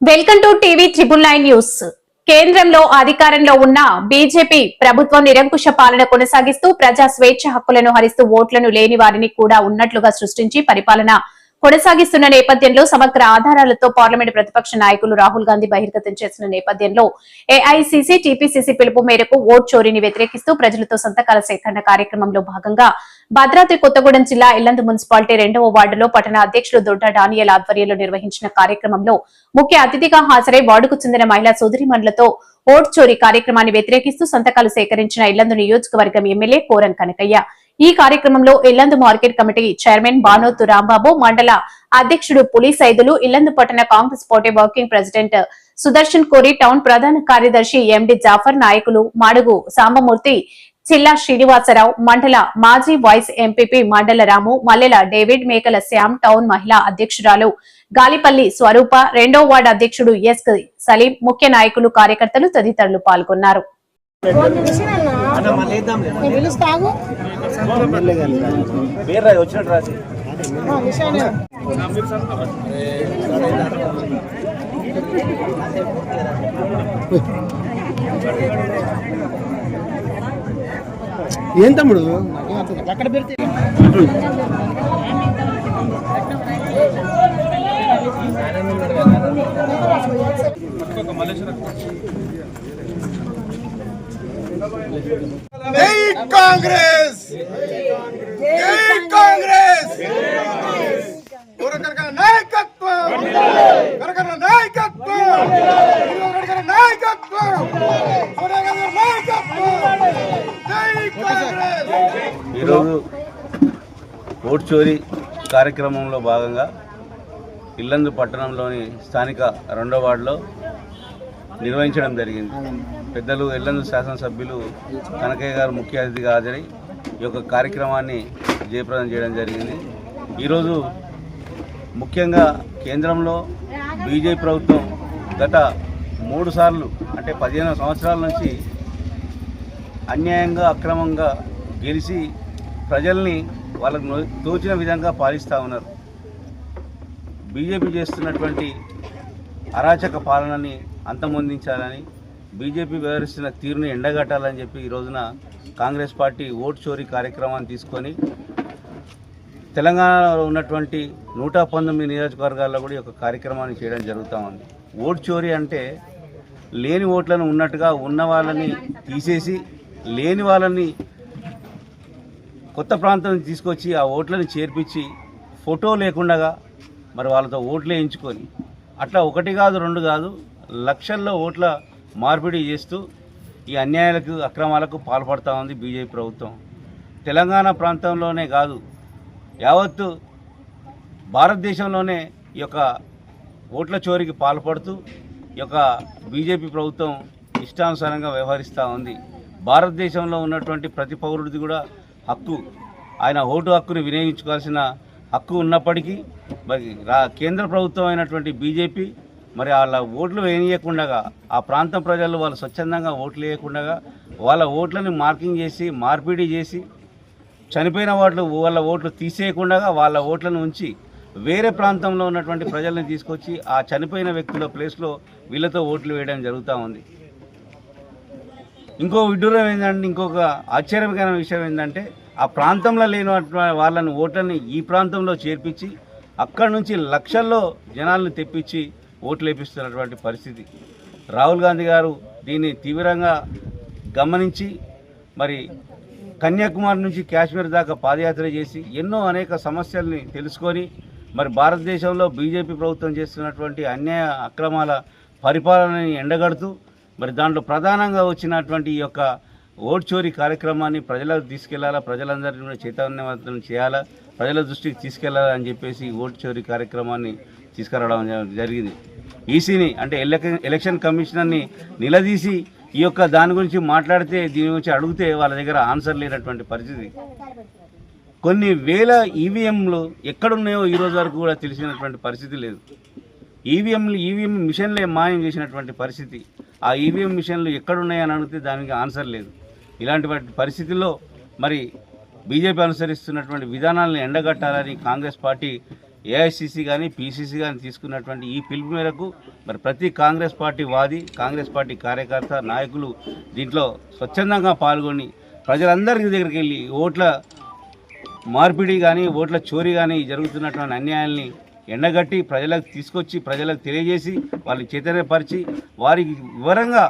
Welcome to TV triple nine news. కేంద్రంలో అధికారంలో ఉన్న బీజేపీ ప్రభుత్వం నిరంకుశ పాలన కొనసాగిస్తూ ప్రజా స్వేచ్ఛ హక్కులను హరిస్తూ ఓట్లను లేని వారిని కూడా ఉన్నట్లుగా సృష్టించి పరిపాలన కొనసాగిస్తున్న నేపథ్యంలో సమగ్ర ఆధారాలతో పార్లమెంట్ ప్రతిపక్ష నాయకులు రాహుల్ గాంధీ బహిర్గతం చేసిన నేపథ్యంలో ఏఐసిసి టీపీసీసీ పిలుపు మేరకు ఓట్ చోరీని వ్యతిరేకిస్తూ ప్రజలతో సంతకాల సేకరణ కార్యక్రమంలో భాగంగా భద్రాద్రి కొత్తగూడెం జిల్లా ఇల్లందు మున్సిపాలిటీ రెండవ వార్డులో పట్టణ అధ్యక్షులు దొడ్డ డానియల్ ఆధ్వర్యంలో నిర్వహించిన కార్యక్రమంలో ముఖ్య అతిథిగా హాజరై వార్డుకు చెందిన మహిళా సోదరిమణులతో ఓట్ చోరీ కార్యక్రమాన్ని వ్యతిరేకిస్తూ సంతకాలు సేకరించిన ఇల్లందు నియోజకవర్గం ఎమ్మెల్యే కోరం కనకయ్య. ఈ కార్యక్రమంలో Yellandu market committee chairman Banoth Rambabu మండల అధ్యక్షుడు పులి సైదులు ఇల్లందు పట్టణ Congress party working president Sudarshan కోరి టౌన్ ప్రధాన కార్యదర్శి ఎండి జాఫర్ నాయకులు మాడుగు సాంబమూర్తి చిల్లా శ్రీనివాసరావు మండల మాజీ వైస్ ఎంపీపీ మండల రాము మల్లెల డేవిడ్ మేకల శ్యామ్ టౌన్ మహిళా అధ్యక్షురాలు గాలిపల్లి స్వరూప రెండో వార్డు అధ్యక్షుడు ఎస్ సలీం ముఖ్య నాయకులు కార్యకర్తలు తదితరులు పాల్గొన్నారు. పిలుస్తాగు. వచ్చినట్టు రాసి. ఏం తమ్ముడు? ఎక్కడ పెడితే? జై కాంగ్రెస్! జై కాంగ్రెస్! కనకన నాయకత్వం! కనకన నాయకత్వం! నాయకత్వం! నాయకత్వం! జై కాంగ్రెస్! ఈరోజు ఓట్ చోరీ కార్యక్రమంలో భాగంగా ఇల్లందు పట్టణంలోని స్థానిక రెండో వార్డులో నిర్వహించడం జరిగింది. పెద్దలు ఇల్లందు శాసనసభ్యులు కనకయ్య గారు ముఖ్య అతిథిగా హాజరై ఈ యొక్క కార్యక్రమాన్ని జయప్రదం చేయడం జరిగింది. ఈరోజు ముఖ్యంగా కేంద్రంలో బీజేపీ ప్రభుత్వం గత మూడు సార్లు అంటే పదిహేను సంవత్సరాల నుంచి అన్యాయంగా అక్రమంగా గెలిచి ప్రజల్ని వాళ్ళకు తోచిన విధంగా పాలిస్తూ ఉన్నారు. బీజేపీ చేస్తున్నటువంటి అరాచక పాలనని అంతమొందించాలని బీజేపీ వ్యవహరిస్తున్న తీరును ఎండగట్టాలని చెప్పి ఈ రోజున కాంగ్రెస్ పార్టీ ఓట్ చోరీ కార్యక్రమాన్ని తీసుకొని తెలంగాణలో ఉన్నటువంటి నూట పంతొమ్మిది నియోజకవర్గాల్లో కూడా ఈ యొక్క కార్యక్రమాన్ని చేయడం జరుగుతూ ఉంది. ఓట్ చోరీ అంటే లేని ఓట్లను ఉన్నట్టుగా ఉన్న వాళ్ళని తీసేసి లేని వాళ్ళని కొత్త ప్రాంతం తీసుకొచ్చి ఆ ఓట్లను చేర్పించి ఫోటో లేకుండా మరి వాళ్ళతో ఓట్లు వేయించుకొని అట్లా ఒకటి కాదు రెండు కాదు లక్షల్లో ఓట్ల మార్పిడి చేస్తూ ఈ అన్యాయాలకు అక్రమాలకు పాల్పడతా ఉంది బీజేపీ ప్రభుత్వం. తెలంగాణ ప్రాంతంలోనే కాదు యావత్తు భారతదేశంలోనే ఈ యొక్క ఓట్ల చోరీకి పాల్పడుతూ ఈ యొక్క బీజేపీ ప్రభుత్వం ఇష్టానుసారంగా వ్యవహరిస్తూ ఉంది. భారతదేశంలో ఉన్నటువంటి ప్రతి పౌరుడిది కూడా హక్కు. ఆయన ఓటు హక్కుని వినియోగించుకోవాల్సిన హక్కు ఉన్నప్పటికీ మరి కేంద్ర ప్రభుత్వం అయినటువంటి బీజేపీ మరి వాళ్ళ ఓట్లు వేయకుండా ఆ ప్రాంతం ప్రజలు వాళ్ళు స్వచ్ఛందంగా ఓట్లు వేయకుండా వాళ్ళ ఓట్లని మార్కింగ్ చేసి మార్పిడి చేసి చనిపోయిన వాళ్ళు వాళ్ళ ఓట్లు తీసేయకుండా వాళ్ళ ఓట్లను ఉంచి వేరే ప్రాంతంలో ఉన్నటువంటి ప్రజల్ని తీసుకొచ్చి ఆ చనిపోయిన వ్యక్తుల ప్లేస్లో వీళ్ళతో ఓట్లు వేయడం జరుగుతూ ఉంది. ఇంకో విడ్డూరం ఏంటంటే ఇంకొక ఆశ్చర్యకరమైన విషయం ఏంటంటే ఆ ప్రాంతంలో లేని వాళ్ళని ఓట్లని ఈ ప్రాంతంలో చేర్పించి అక్కడి నుంచి లక్షల్లో జనాలను తెప్పించి ఓట్లు వేపిస్తున్నటువంటి పరిస్థితి. రాహుల్ గాంధీ గారు దీన్ని తీవ్రంగా గమనించి మరి కన్యాకుమారి నుంచి కాశ్మీర్ దాకా పాదయాత్ర చేసి ఎన్నో అనేక సమస్యల్ని తెలుసుకొని మరి భారతదేశంలో బీజేపీ ప్రభుత్వం చేస్తున్నటువంటి అన్యాయ అక్రమాల పరిపాలనని ఎండగడుతూ మరి దాంట్లో ప్రధానంగా వచ్చినటువంటి ఈ యొక్క ఓట్ చోరీ కార్యక్రమాన్ని ప్రజలకు తీసుకెళ్ళాలా ప్రజలందరినీ కూడా చైతన్యవంతం చేయాలా ప్రజల దృష్టికి తీసుకెళ్ళాలా అని చెప్పేసి ఈ ఓట్ చోరీ కార్యక్రమాన్ని తీసుకురావడం జరిగింది. ఈసీని అంటే ఎలక్షన్ ఎలక్షన్ కమిషనర్ని నిలదీసి ఈ యొక్క దాని గురించి మాట్లాడితే దీని గురించి అడిగితే వాళ్ళ దగ్గర ఆన్సర్ లేనటువంటి పరిస్థితి. కొన్ని వేల ఈవీఎంలు ఎక్కడున్నాయో ఈరోజు వరకు కూడా తెలిసినటువంటి పరిస్థితి లేదు. ఈవీఎంలు ఈవీఎం మిషన్లే మాయం చేసినటువంటి పరిస్థితి. ఆ ఈవీఎం మిషన్లు ఎక్కడున్నాయని అడిగితే దానికి ఆన్సర్ లేదు. ఇలాంటి పరిస్థితుల్లో మరి బీజేపీ అనుసరిస్తున్నటువంటి విధానాలను ఎండగట్టాలని కాంగ్రెస్ పార్టీ ఏఐసిసి కానీ పీసీసీ కానీ తీసుకున్నటువంటి ఈ పిలుపు మేరకు మరి ప్రతి కాంగ్రెస్ పార్టీ వాది కాంగ్రెస్ పార్టీ కార్యకర్త నాయకులు దీంట్లో స్వచ్ఛందంగా పాల్గొని ప్రజలందరి దగ్గరికి వెళ్ళి ఓట్ల మార్పిడి కానీ ఓట్ల చోరీ కానీ జరుగుతున్నటువంటి అన్యాయాల్ని ఎండగట్టి ప్రజలకు తీసుకొచ్చి ప్రజలకు తెలియజేసి వాళ్ళని చైతన్యపరిచి వారికి వివరంగా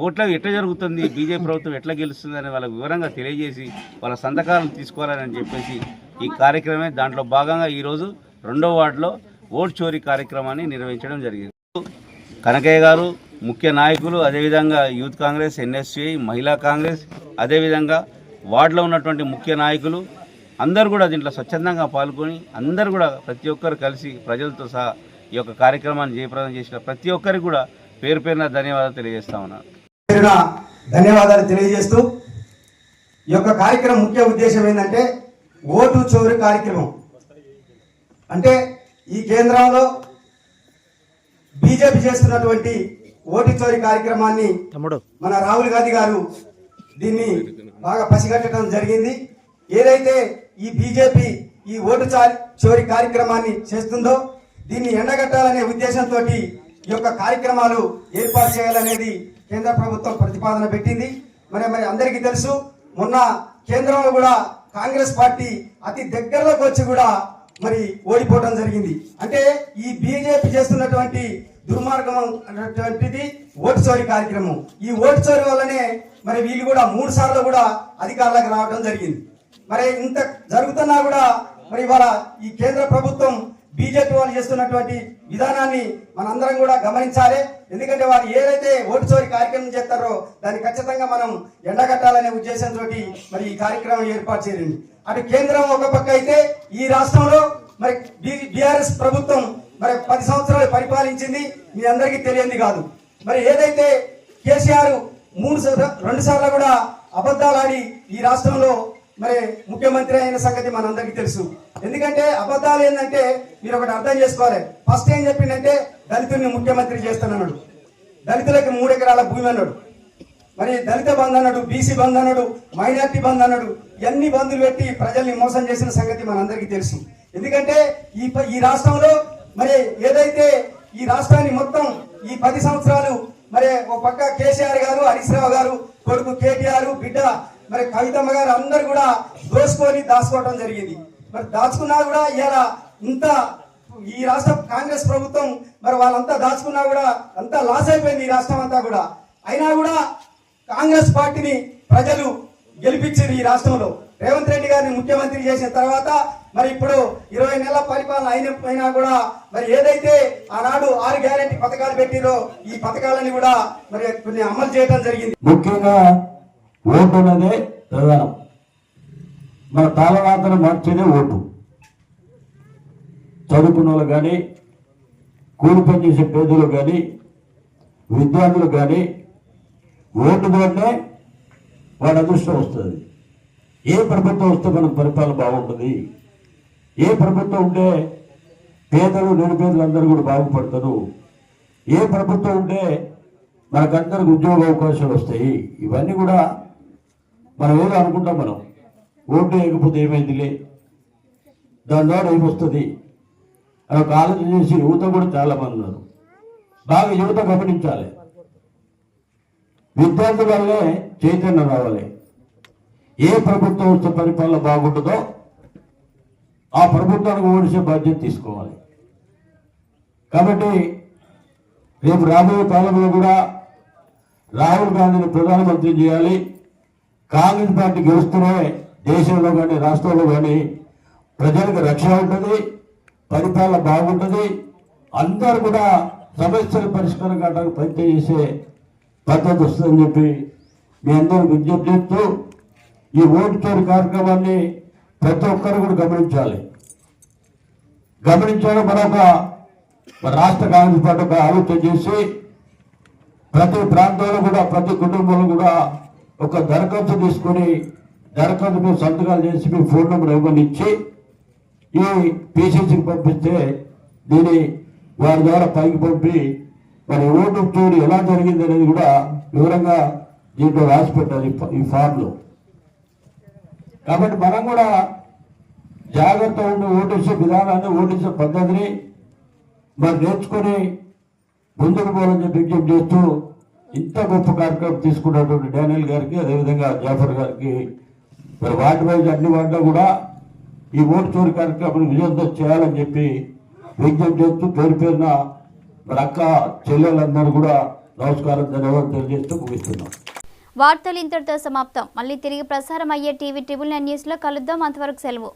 ఓట్ల ఎట్లా జరుగుతుంది బీజేపీ ప్రభుత్వం ఎట్లా గెలుస్తుంది అని వాళ్ళకి వివరంగా తెలియజేసి వాళ్ళ సంతకాలను తీసుకోవాలని చెప్పేసి ఈ కార్యక్రమే దాంట్లో భాగంగా ఈరోజు రెండో వార్డులో ఓట్ చోరీ కార్యక్రమాన్ని నిర్వహించడం జరిగింది. కనకయ్య గారు ముఖ్య నాయకులు అదేవిధంగా యూత్ కాంగ్రెస్ ఎన్ఎస్యుఐ మహిళా కాంగ్రెస్ అదేవిధంగా వార్డులో ఉన్నటువంటి ముఖ్య నాయకులు అందరూ కూడా దీంట్లో స్వచ్ఛందంగా పాల్గొని అందరూ కూడా ప్రతి ఒక్కరు కలిసి ప్రజలతో సహా ఈ యొక్క కార్యక్రమాన్ని జయప్రదం చేసిన ప్రతి ఒక్కరికి కూడా పేరు పేరున ధన్యవాదాలు తెలియజేస్తా ఉన్నాను. ధన్యవాదాలు తెలియజేస్తూ ఈ యొక్క కార్యక్రమం ముఖ్య ఉద్దేశం ఏంటంటే ఓటు చోరు కార్యక్రమం. అంటే ఈ కేంద్రంలో బీజేపీ చేస్తున్నటువంటి ఓటు చోరీ కార్యక్రమాన్ని మన రాహుల్ గాంధీ గారు దీన్ని బాగా పసిగట్టడం జరిగింది. ఏదైతే ఈ బీజేపీ ఈ ఓటు చోరీ కార్యక్రమాన్ని చేస్తుందో దీన్ని ఎండగట్టాలనే ఉద్దేశంతో ఈ యొక్క కార్యక్రమాలు ఏర్పాటు చేయాలనేది కేంద్ర ప్రభుత్వం ప్రతిపాదన పెట్టింది. మరి మరి అందరికీ తెలుసు మొన్న కేంద్రంలో కూడా కాంగ్రెస్ పార్టీ అతి దగ్గరలోకి వచ్చి కూడా మరి ఓడిపోవడం జరిగింది. అంటే ఈ బీజేపీ చేస్తున్నటువంటి దుర్మార్గం అన్నటువంటిది ఓటు చోరీ కార్యక్రమం. ఈ ఓటు చోరీ వల్లనే మరి వీళ్ళు కూడా మూడు సార్లు కూడా అధికారులకు రావడం జరిగింది. మరి ఇంత జరుగుతున్నా కూడా మరి ఇవాళ ఈ కేంద్ర ప్రభుత్వం బీజేపీ వాళ్ళు చేస్తున్నటువంటి విధానాన్ని మనందరం కూడా గమనించాలి. ఎందుకంటే వారు ఏదైతే ఓటు చోరి కార్యక్రమం చేస్తారో దాన్ని ఖచ్చితంగా మనం ఎండగట్టాలనే ఉద్దేశంతో మరి ఈ కార్యక్రమం ఏర్పాటు చేయండి. అటు కేంద్రం ఒక పక్క అయితే ఈ రాష్ట్రంలో మరి బీఆర్ఎస్ ప్రభుత్వం మరి పది సంవత్సరాలు పరిపాలించింది మీ అందరికీ తెలియంది కాదు. మరి ఏదైతే కేసీఆర్ మూడు రెండు సార్లు కూడా అబద్ధాలు ఆడి ఈ రాష్ట్రంలో మరి ముఖ్యమంత్రి అయిన సంగతి మనందరికీ తెలుసు. ఎందుకంటే అబద్ధాలు ఏంటంటే మీరు ఒకటి అర్థం చేసుకోవాలి. ఫస్ట్ ఏం చెప్పిందంటే దళితుల్ని ముఖ్యమంత్రి చేస్తానన్నాడు. దళితులకి మూడు ఎకరాల భూమి అన్నాడు. మరి దళిత బంధు అన్నాడు బీసీ బంధు అన్నాడు మైనార్టీ బంధు అన్నాడు ఇవన్నీ బంధులు పెట్టి ప్రజల్ని మోసం చేసిన సంగతి మనందరికీ తెలుసు. ఎందుకంటే ఈ ఈ రాష్ట్రంలో మరి ఏదైతే ఈ రాష్ట్రాన్ని మొత్తం ఈ పది సంవత్సరాలు మరి ఒక పక్క కేసీఆర్ గారు హరీష్ రావు గారు కొడుకు కేటీఆర్ బిడ్డ మరి కవితమ్మ గారు అందరు కూడా దోసుకొని దాచుకోవడం జరిగింది. మరి దాచుకున్నా కూడా ఇలా ఇంత ఈ రాష్ట్ర కాంగ్రెస్ ప్రభుత్వం మరి వాళ్ళంతా దాచుకున్నా కూడా అంతా లాస్ అయిపోయింది ఈ రాష్ట్రం అంతా కూడా. అయినా కూడా కాంగ్రెస్ పార్టీని ప్రజలు గెలిపించారు ఈ రాష్ట్రంలో. రేవంత్ రెడ్డి గారిని ముఖ్యమంత్రి చేసిన తర్వాత మరి ఇప్పుడు ఇరవై నెలల పరిపాలన అయినైనా కూడా మరి ఏదైతే ఆనాడు ఆరు గ్యారెంటీ పథకాలు పెట్టిరో ఈ పథకాలని కూడా మరి కొన్ని అమలు చేయడం జరిగింది. ముఖ్యంగా ఓటు అనేది ప్రధానం. మన తాళరాతను మార్చేదే ఓటు. చదువుకున్న వాళ్ళు కానీ కూలి పని చేసే పేదలు కానీ విద్యార్థులు కానీ ఓటు ద్వారానే వాడి అదృష్టం వస్తుంది. ఏ ప్రభుత్వం వస్తే మనం పరిపాలన బాగుంటుంది? ఏ ప్రభుత్వం ఉంటే పేదలు నిరుపేదలు అందరూ కూడా బాగుపడతారు? ఏ ప్రభుత్వం ఉంటే మనకందరికి ఉద్యోగ అవకాశాలు వస్తాయి? ఇవన్నీ కూడా మనం ఏదో అనుకుంటాం మనం. ఓటు వేయకపోతే ఏమైందిలే? దాని ద్వారా ఏమొస్తుంది అని ఒక ఆలోచన చేసి యువత కూడా చాలామంది ఉన్నారు. బాగా యువత గమనించాలి. విద్యార్థుల వల్లే చైతన్యం రావాలి. ఏ ప్రభుత్వం వస్తే పరిపాలన బాగుంటుందో ఆ ప్రభుత్వానికి ఓడిసే బాధ్యత తీసుకోవాలి. కాబట్టి రేపు రాబోయే కాలంలో కూడా రాహుల్ గాంధీని ప్రధానమంత్రి చేయాలి. కాంగ్రెస్ పార్టీ గెలుస్తూనే దేశంలో కానీ రాష్ట్రంలో కానీ ప్రజలకు రక్షణ ఉంటుంది పరిపాలన బాగుంటుంది. అందరూ కూడా సమస్యల పరిష్కారం కావడానికి పనిచేసే పద్ధతి వస్తుందని చెప్పి మీ అందరూ విజ్ఞప్తి చేస్తూ ఈ ఓటు చోరు కార్యక్రమాన్ని ప్రతి ఒక్కరు కూడా గమనించాలి. గమనించడం మరొక రాష్ట్ర కాంగ్రెస్ పార్టీ ఒక ఆలోచన చేసి ప్రతి ప్రాంతంలో కూడా ప్రతి కుటుంబంలో కూడా ఒక దరఖాస్తు తీసుకొని దరఖాస్తు మీద సంతకాలు చేసి మీ ఫోన్ నెంబర్ ఇవ్వని ఇచ్చి ఈ పీసీసీకి పంపిస్తే దీన్ని వారి ద్వారా పైకి పంపి మరి ఓటు చూడు ఎలా జరిగింది అనేది కూడా వివరంగా దీంట్లో రాసి పెట్టాలి ఈ ఈ ఫామ్లో కాబట్టి మనం కూడా జాగ్రత్త ఉండి ఓటేసే విధానాన్ని ఓటేసే పద్ధతిని మరి నేర్చుకొని ముందుకు పోవాలని చెప్పి విజ్ఞప్తి చేస్తూ ఇంత గొప్ప కార్యక్రమం తీసుకున్నటువంటి డానియల్ గారికి అదేవిధంగా జాఫర్ గారికి మరి వాటి వైజ్ అన్ని వాటిలో కూడా ఈ ఓటు చోరీ కార్యక్రమం విజయవంతం చేయాలని చెప్పి విజ్ఞప్తి చేస్తూ పేరు పేరున మరి అక్క చెల్లెలందరూ కూడా నమస్కారం ధన్యవాదాలు తెలియజేస్తూ ముగిస్తున్నాం. వార్తలు ఇంతటితో సమాప్తం. మళ్ళీ తిరిగి ప్రసారం అయ్యే టీవీ ట్రిబుల్ నైన్ న్యూస్లో కలుద్దాం. అంతవరకు సెలవు.